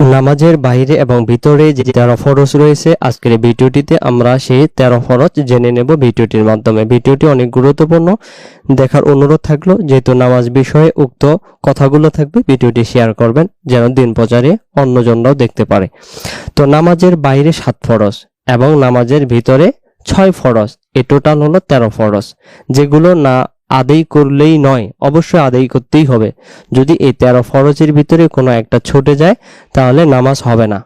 নামাজের বাইরে এবং ভিতরে যে তেরো ফরজ রয়েছে, আজকের ভিডিওটিতে আমরা সেই তেরো ফরজ জেনে নেব ভিডিওটির মাধ্যমে। ভিডিওটি অনেক গুরুত্বপূর্ণ। দেখার অনুরোধ থাকল, যেহেতু নামাজ বিষয়ে উক্ত কথাগুলো থাকবে, ভিডিওটি শেয়ার করবেন, যেন দিন প্রচারে অন্যজনরাও দেখতে পারে। তো নামাজের বাইরে সাত ফরজ এবং নামাজের ভিতরে ছয় ফরজ এ টোটাল হলো তেরো ফরজ। যেগুলো না আদায় করলেই নয়, অবশ্যই আদায় করতেই হবে। যদি এই তেরো ফরজের ভিতরে কোনো একটা ছুটে যায়, তাহলে নামাজ হবে না।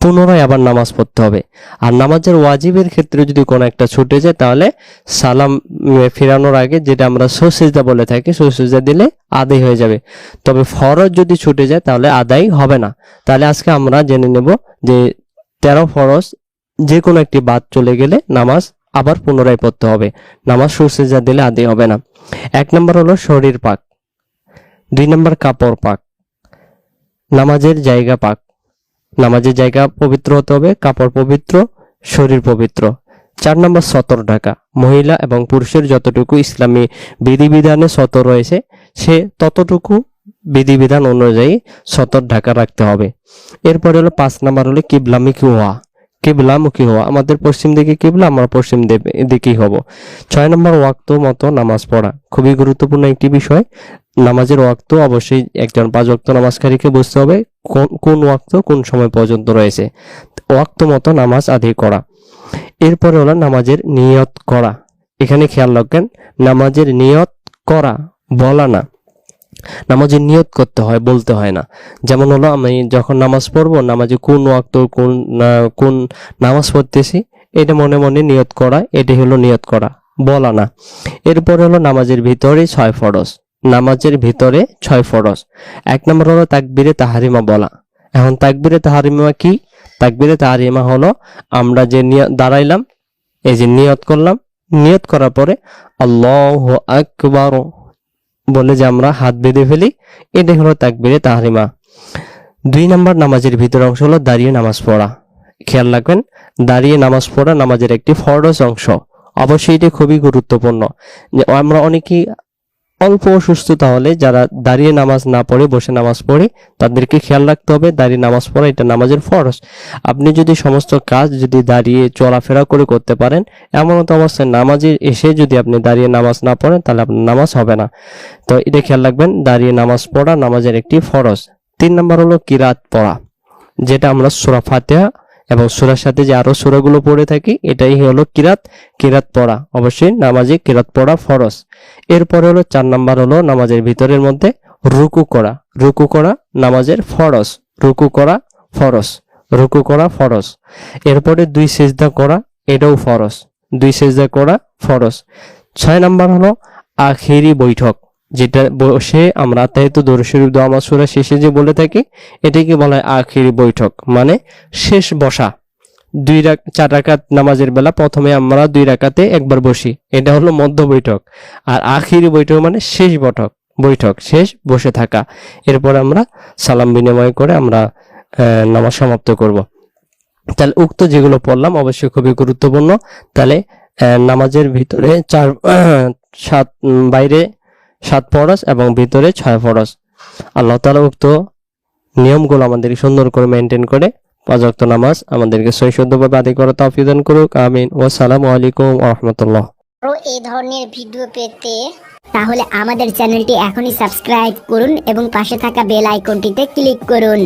পুনরায় আবার নামাজ পড়তে হবে। আর নামাজের ওয়াজিবের ক্ষেত্রে যদি কোনো একটা ছুটে যায়, তাহলে সালাম ফেরানোর আগে যেটা আমরা সসিজা বলে থাকি সসিজা দিলে আদায় হয়ে যাবে। তবে ফরজ যদি ছুটে যায়, তাহলে আদায় হবে না। তাহলে আজকে আমরা জেনে নেব যে তেরো ফরজ যে কোনো একটি বাদ চলে গেলে নামাজ আবার পুনরায় পড়তে হবে। নামাজ সুসেজা দিলে আদি হবে না। এক নম্বর হলো শরীর পাক। দুই নম্বর কাপড় পাক। নামাজের জায়গা পাক। নামাজের জায়গা পবিত্র হতে হবে, কাপড় পবিত্র, শরীর পবিত্র। চার নম্বর সতর ঢাকা। মহিলা এবং পুরুষের যতটুকু ইসলামী বিধিবিধানে সতর রয়েছে, সে ততটুকু বিধিবিধান অনুযায়ী সতর ঢাকা রাখতে হবে। এরপরে হলো পাঁচ নম্বর হলো কিবলামুখী হওয়া কিবলামুখী হওয়া। আমাদের পশ্চিম দিকে কিবলা, আমরা পশ্চিম দিকেই হব। ছয় নম্বর ওয়াক্ত মতো নামাজ পড়া। খুবই গুরুত্বপূর্ণ একটি বিষয়। নামাজের ওয়াক্ত অবশ্যই একজন পাঁচ ওয়াক্ত নামাজকারীকে বুঝতে হবে কোন কোন ওয়াক্ত কোন সময় পর্যন্ত রয়েছে। ওয়াক্ত মতো নামাজ আদায় করা। এরপরে হলো নামাজের নিয়ত করা। এখানে খেয়াল রাখবেন, নামাজের নিয়ত করা বলা না। নামাজের নিয়ত করতে হয়, বলতে হয় না। যেমন হলো, আমি যখন নামাজ পড়ব, নামাজে কোন ওয়াক্ত, কোন কোন নামাজ পড়তেছি, এটা মনে মনে নিয়ত করা এটাই হলো নিয়ত করা, বলা না। এরপর হলো নামাজের ভিতরে ছয় ফরজ, নামাজের ভিতরে ছয় ফরজ। এক নম্বর হলো তাকবিরে তাহারিমা বলা। এখন তাকবিরে তাহারিমা কি? তাকবিরে তাহারিমা হলো, আমরা যে দাঁড়াইলাম, এই যে নিয়ত করলাম, নিয়ত করার পরে, আল্লাহ আকবার। বলে যে আমরা হাত বেঁধে ফেলি এটাই হলো তাকবিরে তাহারিমা। দুই নম্বর নামাজের ভিতর অংশ হলো দাঁড়িয়ে নামাজ পড়া। খেয়াল রাখবেন, দাঁড়িয়ে নামাজ পড়া নামাজের একটি ফরজ অংশ। অবশ্যই এটি খুবই গুরুত্বপূর্ণ। যে আমরা অনেকেই অল্প অসুস্থতা হলে যারা দাঁড়িয়ে নামাজ না পড়ে, বসে নামাজ পড়ে, তাদেরকে খেয়াল রাখতে হবে, দাঁড়িয়ে নামাজ পড়া এটা নামাজের ফরজ। আপনি যদি সমস্ত কাজ যদি দাঁড়িয়ে চলাফেরা করে করতে পারেন, এমন তো অবস্থায় নামাজে এসে যদি আপনি দাঁড়িয়ে নামাজ না পড়েন, তাহলে আপনার নামাজ হবে না। তো এটা খেয়াল রাখবেন, দাঁড়িয়ে নামাজ পড়া নামাজের একটি ফরজ। তিন নম্বর হলো কিরাত পড়া, যেটা আমরা সুরা ফাতেহা এবং সুরার সাথে যে আরও সুরাগুলো পড়ে থাকি, এটাই হলো কিরাত কিরাত পড়া। অবশ্যই নামাজে কিরাত পড়া ফরজ। এরপরে হলো চার নাম্বার হলো নামাজের ভিতরের মধ্যে রুকু করা। রুকু করা নামাজের ফরজ। রুকু করা ফরজ। রুকু করা ফরজ। এরপরে দুই সেজদা করা, এটাও ফরজ। দুই সেজদা করা ফরজ। ছয় নাম্বার হলো আখেরি বৈঠক। যেটা বসে আমরা তাইতো দরশরীফ দোয়া মাসুরা শেষে যে বলে থাকি, এটাকে বলা হয় আখেরি বৈঠক। মানে শেষ বসা। দুই রাক, চার রাকাত নামাজের বেলা প্রথমে আমরা দুই রাকাতে একবার বসি। এটা হলো মধ্য বৈঠক। আর আখিরি বৈঠক মানে শেষ বৈঠক বৈঠক, শেষ বসে থাকা। এরপর আমরা সালাম বিনিময় করে আমরা নামাজ সমাপ্ত করব। তাহলে উক্ত যেগুলো পড়লাম অবশ্যই খুবই গুরুত্বপূর্ণ। তাহলে নামাজের ভিতরে চার, সাত, বাইরে সাত ফরস এবং ভিতরে ছয় ফরস আল্লাহ তালা উক্ত নিয়মগুলো আমাদের সুন্দর করে মেনটেন করে পাঁচক্ত নামাজ আমাদেরকে সৈশুদ্ধভাবে আদায় করে তৌফিক দান করুক, আমিন। ওয়াসসালামু আলাইকুম রহমতুল্লাহ। এই ধরনের ভিডিও পেতে তাহলে আমাদের চ্যানেলটি এখনই সাবস্ক্রাইব করুন এবং পাশে থাকা বেল আইকনটিতে ক্লিক করুন।